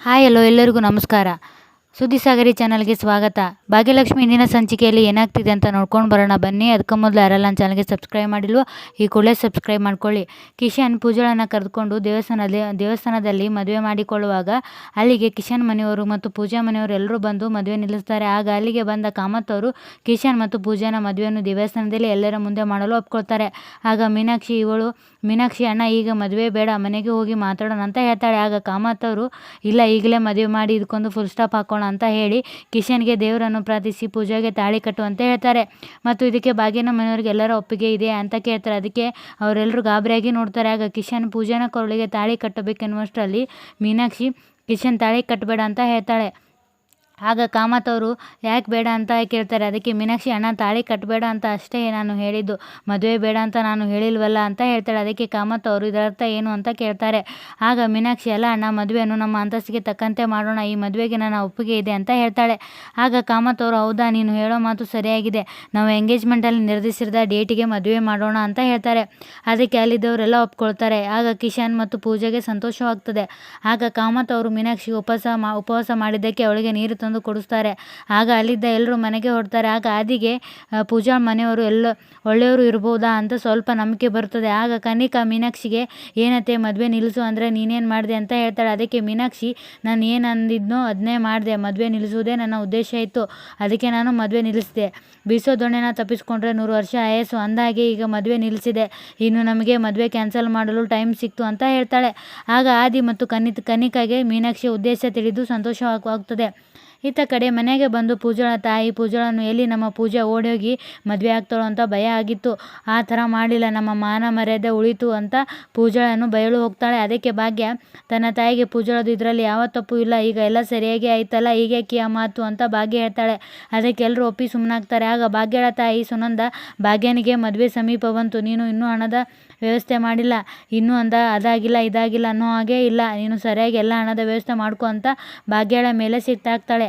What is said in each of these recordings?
Hi hello ಎಲ್ಲರಿಗೂ ನಮಸ್ಕಾರ ಸುದ್ದಿ ಸಾಗರಿ ಚಾನಲ್ಗೆ ಸ್ವಾಗತ. ಭಾಗ್ಯಲಕ್ಷ್ಮಿ ಇಂದಿನ ಸಂಚಿಕೆಯಲ್ಲಿ ಏನಾಗ್ತಿದೆ ಅಂತ ನೋಡ್ಕೊಂಡು ಬರೋಣ ಬನ್ನಿ. ಅದಕ್ಕೆ ಮೊದಲು ಯಾರೆಲ್ಲ ಚಾನಲ್ಗೆ ಸಬ್ಸ್ಕ್ರೈಬ್ ಮಾಡಿಲ್ವೋ ಈ ಕೂಡಲೇ ಸಬ್ಸ್ಕ್ರೈಬ್ ಮಾಡ್ಕೊಳ್ಳಿ. ಕಿಶನ್ ಪೂಜಳನ್ನು ಕರೆದುಕೊಂಡು ದೇವಸ್ಥಾನದಲ್ಲಿ ದೇವಸ್ಥಾನದಲ್ಲಿ ಮದುವೆ ಮಾಡಿಕೊಳ್ಳುವಾಗ ಅಲ್ಲಿಗೆ ಕಿಶನ್ ಮನೆಯವರು ಮತ್ತು ಪೂಜಾ ಮನೆಯವರು ಎಲ್ಲರೂ ಬಂದು ಮದುವೆ ನಿಲ್ಲಿಸ್ತಾರೆ. ಆಗ ಅಲ್ಲಿಗೆ ಬಂದ ಕಾಮತ್ ಅವರು ಕಿಶನ್ ಮತ್ತು ಪೂಜಾನ ಮದುವೆಯನ್ನು ದೇವಸ್ಥಾನದಲ್ಲಿ ಎಲ್ಲರ ಮುಂದೆ ಮಾಡಲು ಒಪ್ಕೊಳ್ತಾರೆ. ಆಗ ಮೀನಾಕ್ಷಿ ಇವಳು, ಮೀನಾಕ್ಷಿ ಅಣ್ಣ, ಈಗ ಮದುವೆ ಬೇಡ, ಮನೆಗೆ ಹೋಗಿ ಮಾತಾಡೋಣ ಅಂತ ಹೇಳ್ತಾಳೆ. ಆಗ ಕಾಮತ್ ಅವರು, ಇಲ್ಲ, ಈಗಲೇ ಮದುವೆ ಮಾಡಿ ಇದಕ್ಕೊಂದು ಫುಲ್ ಸ್ಟಾಪ್ ಹಾಕೋಣ ಅಂತ ಹೇಳಿ ಕಿಶನ್ಗೆ ದೇವರನ್ನು ಪ್ರಾರ್ಥಿಸಿ ಪೂಜೆಗೆ ತಾಳಿ ಕಟ್ಟು ಅಂತ ಹೇಳ್ತಾರೆ. ಮತ್ತು ಇದಕ್ಕೆ ಬಾಗಿನ ಮನೆಯವ್ರಿಗೆ ಎಲ್ಲರ ಒಪ್ಪಿಗೆ ಇದೆ ಅಂತ ಕೇಳ್ತಾರೆ. ಅದಕ್ಕೆ ಅವರೆಲ್ಲರೂ ಗಾಬರಿಯಾಗಿ ನೋಡ್ತಾರೆ. ಆಗ ಕಿಶನ್ ಪೂಜಾನ ಕೊರಳಿಗೆ ತಾಳಿ ಕಟ್ಟಬೇಕೆನ್ನುವಷ್ಟರಲ್ಲಿ ಮೀನಾಕ್ಷಿ, ಕಿಶನ್ ತಾಳಿ ಕಟ್ಟಬೇಡ ಅಂತ ಹೇಳ್ತಾಳೆ. ಆಗ ಕಾಮತ್ ಅವರು ಯಾಕೆ ಬೇಡ ಅಂತ ಕೇಳ್ತಾರೆ. ಅದಕ್ಕೆ ಮೀನಾಕ್ಷಿ, ಅಣ್ಣ, ತಾಳಿ ಕಟ್ಟಬೇಡ ಅಂತ ಅಷ್ಟೇ ನಾನು ಹೇಳಿದ್ದು. ಮದುವೆ ಬೇಡ ಅಂತ ನಾನು ಹೇಳಿಲ್ವಲ್ಲ ಅಂತ ಹೇಳ್ತಾಳೆ. ಅದಕ್ಕೆ ಕಾಮತ್ ಅವರು ಇದರರ್ಥ ಏನು ಅಂತ ಕೇಳ್ತಾರೆ. ಆಗ ಮೀನಾಕ್ಷಿ, ಅಲ್ಲ ಅಣ್ಣ, ಮದುವೆಯನ್ನು ನಮ್ಮ ಅಂತಸ್ತಿಗೆ ತಕ್ಕಂತೆ ಮಾಡೋಣ. ಈ ಮದುವೆಗೆ ನನ್ನ ಒಪ್ಪಿಗೆ ಇದೆ ಅಂತ ಹೇಳ್ತಾಳೆ. ಆಗ ಕಾಮತ್ ಅವರು ಹೌದಾ, ನೀನು ಹೇಳೋ ಮಾತು ಸರಿಯಾಗಿದೆ. ನಾವು ಎಂಗೇಜ್ಮೆಂಟಲ್ಲಿ ನಿರ್ಧರಿಸಿದ ಡೇಟಿಗೆ ಮದುವೆ ಮಾಡೋಣ ಅಂತ ಹೇಳ್ತಾರೆ. ಅದಕ್ಕೆ ಅಲ್ಲಿದ್ದವರೆಲ್ಲ ಒಪ್ಕೊಳ್ತಾರೆ. ಆಗ ಕಿಶನ್ ಮತ್ತು ಪೂಜೆಗೆ ಸಂತೋಷವಾಗ್ತದೆ. ಆಗ ಕಾಮತ್ ಅವರು ಮೀನಾಕ್ಷಿ ಉಪವಾಸ ಮಾ, ಉಪವಾಸ ಮಾಡಿದ್ದಕ್ಕೆ ಅವಳಿಗೆ ನೀರು ಕೊಡಿಸ್ತಾರೆ. ಆಗ ಅಲ್ಲಿದ್ದ ಎಲ್ಲರೂ ಮನೆಗೆ ಹೊರಡ್ತಾರೆ. ಆಗ ಆದಿಗೆ ಪೂಜಾ ಮನೆಯವರು ಎಲ್ಲ ಒಳ್ಳೆಯವರು ಇರ್ಬೋದಾ ಅಂತ ಸ್ವಲ್ಪ ನಂಬಿಕೆ ಬರ್ತದೆ. ಆಗ ಕನಿಕಾ ಮೀನಾಕ್ಷಿಗೆ, ಏನತ್ತೆ ಮದುವೆ ನಿಲ್ಲಿಸು ಅಂದರೆ ನೀನೇನು ಮಾಡಿದೆ ಅಂತ ಹೇಳ್ತಾಳೆ. ಅದಕ್ಕೆ ಮೀನಾಕ್ಷಿ, ನಾನು ಏನು ಅಂದಿದ್ನೋ ಅದನ್ನೇ ಮಾಡಿದೆ. ಮದುವೆ ನಿಲ್ಲಿಸುವುದೇ ನನ್ನ ಉದ್ದೇಶ ಇತ್ತು. ಅದಕ್ಕೆ ನಾನು ಮದುವೆ ನಿಲ್ಲಿಸಿದೆ ಬೀಸೋ ದೊಣ್ಣೆನ ತಪ್ಪಿಸ್ಕೊಂಡ್ರೆ ನೂರು ವರ್ಷ ಆಯಸ್ಸು. ಅಂದಾಗೆ ಈಗ ಮದುವೆ ನಿಲ್ಲಿಸಿದೆ ಇನ್ನು ನಮಗೆ ಮದುವೆ ಕ್ಯಾನ್ಸಲ್ ಮಾಡಲು ಟೈಮ್ ಸಿಕ್ತು ಅಂತ ಹೇಳ್ತಾಳೆ. ಆಗ ಆದಿ ಮತ್ತು ಕನಿ, ಕನಿಕಾಗೆ ಮೀನಾಕ್ಷಿ ಉದ್ದೇಶ ತಿಳಿದು ಸಂತೋಷವಾಗ್ತದೆ. ಇತ್ತ ಕಡೆ ಮನೆಗೆ ಬಂದು ಪೂಜಳ ತಾಯಿ ಪೂಜಳನ್ನು ಎಲ್ಲಿ ನಮ್ಮ ಪೂಜೆ ಓಡೋಗಿ ಮದುವೆ ಆಗ್ತಾಳೋ ಅಂತ ಭಯ ಆಗಿತ್ತು. ಆ ಥರ ಮಾಡಲಿಲ್ಲ, ನಮ್ಮ ಮಾನ ಮರ್ಯಾದೆ ಉಳಿತು ಅಂತ ಪೂಜಳನ್ನು ಬಯಲು ಹೋಗ್ತಾಳೆ. ಅದಕ್ಕೆ ಭಾಗ್ಯ, ತನ್ನ ತಾಯಿಗೆ ಪೂಜಳದು ಇದರಲ್ಲಿ ಯಾವ ತಪ್ಪು ಇಲ್ಲ, ಈಗ ಎಲ್ಲ ಸರಿಯಾಗಿ ಆಯ್ತಲ್ಲ, ಹೀಗೆ ಕಿಯ ಮಾತು ಅಂತ ಭಾಗ್ಯ ಹೇಳ್ತಾಳೆ. ಅದಕ್ಕೆ ಎಲ್ಲರೂ ಒಪ್ಪಿ ಸುಮ್ಮನಾಗ್ತಾರೆ ಆಗ ಭಾಗ್ಯಳ ತಾಯಿ ಸುನಂದ, ಭಾಗ್ಯನಿಗೆ ಮದುವೆ ಸಮೀಪ ಬಂತು. ನೀನು ಇನ್ನೂ ಹಣದ ವ್ಯವಸ್ಥೆ ಮಾಡಿಲ್ಲ. ಇನ್ನೂ ಅಂದ, ಅದಾಗಿಲ್ಲ, ಇದಾಗಿಲ್ಲ ಅನ್ನೋ ಹಾಗೆ ಇಲ್ಲ. ನೀನು ಸರಿಯಾಗಿ ಎಲ್ಲ ಹಣದ ವ್ಯವಸ್ಥೆ ಮಾಡ್ಕೊ ಅಂತ ಭಾಗ್ಯಳ ಮೇಲೆ ಸಿಟ್ಟಾಗ್ತಾಳೆ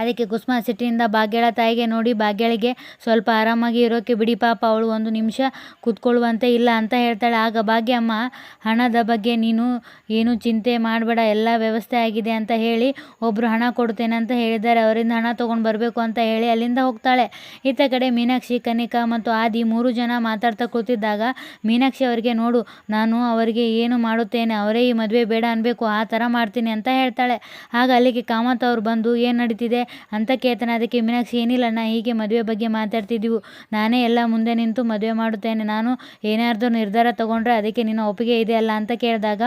ಅದಕ್ಕೆ ಕುಸುಮ ಸಿಟ್ಟಿನಿಂದ ಭಾಗ್ಯಳ ತಾಯಿಗೆ ನೋಡಿ ಭಾಗ್ಯಳಿಗೆ ಸ್ವಲ್ಪ ಆರಾಮಾಗಿ ಇರೋಕ್ಕೆ ಬಿಡಿ ಪಾಪ, ಅವಳು ಒಂದು ನಿಮಿಷ ಕೂತ್ಕೊಳ್ಳುವಂತೆ ಇಲ್ಲ ಅಂತ ಹೇಳ್ತಾಳೆ. ಆಗ, ಭಾಗ್ಯಮ್ಮ, ಹಣದ ಬಗ್ಗೆ ನೀನು ಏನು ಚಿಂತೆ ಮಾಡಬೇಡ, ಎಲ್ಲ ವ್ಯವಸ್ಥೆ ಆಗಿದೆ ಅಂತ ಹೇಳಿ ಒಬ್ಬರು ಹಣ ಕೊಡ್ತೇನೆ ಅಂತ ಹೇಳಿದ್ದಾರೆ. ಅವರಿಂದ ಹಣ ತೊಗೊಂಡು ಬರಬೇಕು ಅಂತ ಹೇಳಿ ಅಲ್ಲಿಂದ ಹೋಗ್ತಾಳೆ. ಇತ್ತ ಕಡೆ ಮೀನಾಕ್ಷಿ, ಕನಿಕಾ ಮತ್ತು ಆದಿ ಮೂರು ಜನ ಮಾತಾಡ್ತಾ ಕೂತಿದ್ದಾಗ ಮೀನಾಕ್ಷಿ ಅವರಿಗೆ, ನೋಡು, ನಾನು ಅವರಿಗೆ ಏನು ಮಾಡುತ್ತೇನೆ, ಅವರೇ ಈ ಮದುವೆ ಬೇಡ ಅನ್ಬೇಕು, ಆ ಥರ ಮಾಡ್ತೀನಿ ಅಂತ ಹೇಳ್ತಾಳೆ. ಆಗ ಅಲ್ಲಿಗೆ ಕಾಮತ್ ಅವ್ರು ಬಂದು, ಏನು ನಡೀತಿದೆ? ಅಂತ ಕೇಳ್ತಾನೆ. ಅದಕ್ಕೆ ಮೀನಾಕ್ಷಿ, ಏನಿಲ್ಲ ಅಣ್ಣ, ಹೀಗೆ ಮದುವೆ ಬಗ್ಗೆ ಮಾತಾಡ್ತಿದ್ದೀವಿ. ನಾನೇ ಎಲ್ಲ ಮುಂದೆ ನಿಂತು ಮದುವೆ ಮಾಡುತ್ತೇನೆ. ನಾನು ಏನಾದರೂ ನಿರ್ಧಾರ ತಗೊಂಡ್ರೆ ಅದಕ್ಕೆ ನಿನ್ನ ಒಪ್ಪಿಗೆ ಇದೆ ಅಲ್ಲ ಅಂತ ಕೇಳಿದಾಗ,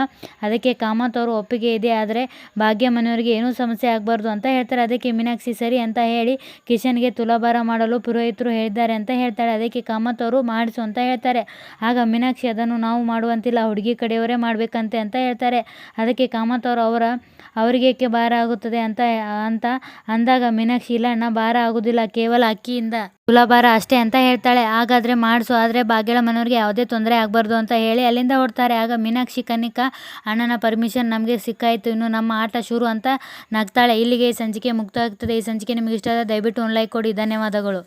ಅದಕ್ಕೆ ಕಾಮತ್ ಅವರು ಒಪ್ಪಿಗೆ ಇದೆ, ಆದರೆ ಭಾಗ್ಯ ಮನೆಯವರಿಗೆ ಏನೂ ಸಮಸ್ಯೆ ಆಗಬಾರ್ದು ಅಂತ ಹೇಳ್ತಾರೆ. ಅದಕ್ಕೆ ಮೀನಾಕ್ಷಿ, ಸರಿ ಅಂತ ಹೇಳಿ ಕಿಶನ್ಗೆ ತುಲಾಭಾರ ಮಾಡಲು ಪುರೋಹಿತರು ಹೇಳಿದ್ದಾರೆ ಅಂತ ಹೇಳ್ತಾಳೆ. ಅದಕ್ಕೆ ಕಾಮತ್ ಅವರು ಮಾಡಿಸು ಅಂತ ಹೇಳ್ತಾರೆ. ಆಗ ಮೀನಾಕ್ಷಿ, ಅದನ್ನು ನಾವು ಮಾಡುವಂತಿಲ್ಲ, ಹುಡುಗಿ ಕಡೆಯವರೇ ಮಾಡಬೇಕಂತೆ ಅಂತ ಹೇಳ್ತಾರೆ. ಅದಕ್ಕೆ ಕಾಮತ್ ಅವರು ಅವರ, ಅವರಿಗೆ ಭಾರ ಆಗುತ್ತದೆ ಅಂತ ಅಂತ ಅಂದಾಗ ಮೀನಾಕ್ಷಿ, ಇಲ್ಲ ಅಣ್ಣ, ಭಾರ ಆಗೋದಿಲ್ಲ, ಕೇವಲ ಅಕ್ಕಿಯಿಂದ ತುಲಾಭಾರ ಅಷ್ಟೇ ಅಂತ ಹೇಳ್ತಾಳೆ. ಹಾಗಾದ್ರೆ ಮಾಡಿಸು, ಆದರೆ ಭಾಗ್ಯಳ ಮನೆಯವ್ರಿಗೆ ಯಾವುದೇ ತೊಂದರೆ ಆಗಬಾರ್ದು ಅಂತ ಹೇಳಿ ಅಲ್ಲಿಂದ ಹೊಡ್ತಾರೆ ಆಗ ಮೀನಾಕ್ಷಿ ಕನಿಕಾ ಅಣ್ಣನ ಪರ್ಮಿಷನ್ ನಮಗೆ ಸಿಕ್ಕಾಯಿತು, ಇನ್ನು ನಮ್ಮ ಆಟ ಶುರು ಅಂತ ನಗ್ತಾಳೆ. ಇಲ್ಲಿಗೆ ಈ ಸಂಚಿಕೆ ಮುಕ್ತ ಆಗ್ತದೆ ಈ ಸಂಚಿಕೆ ನಿಮಗೆ ಇಷ್ಟ ಆದರೆ ದಯವಿಟ್ಟು ಒಂದು ಲೈಕ್ ಕೊಡಿ. ಧನ್ಯವಾದಗಳು.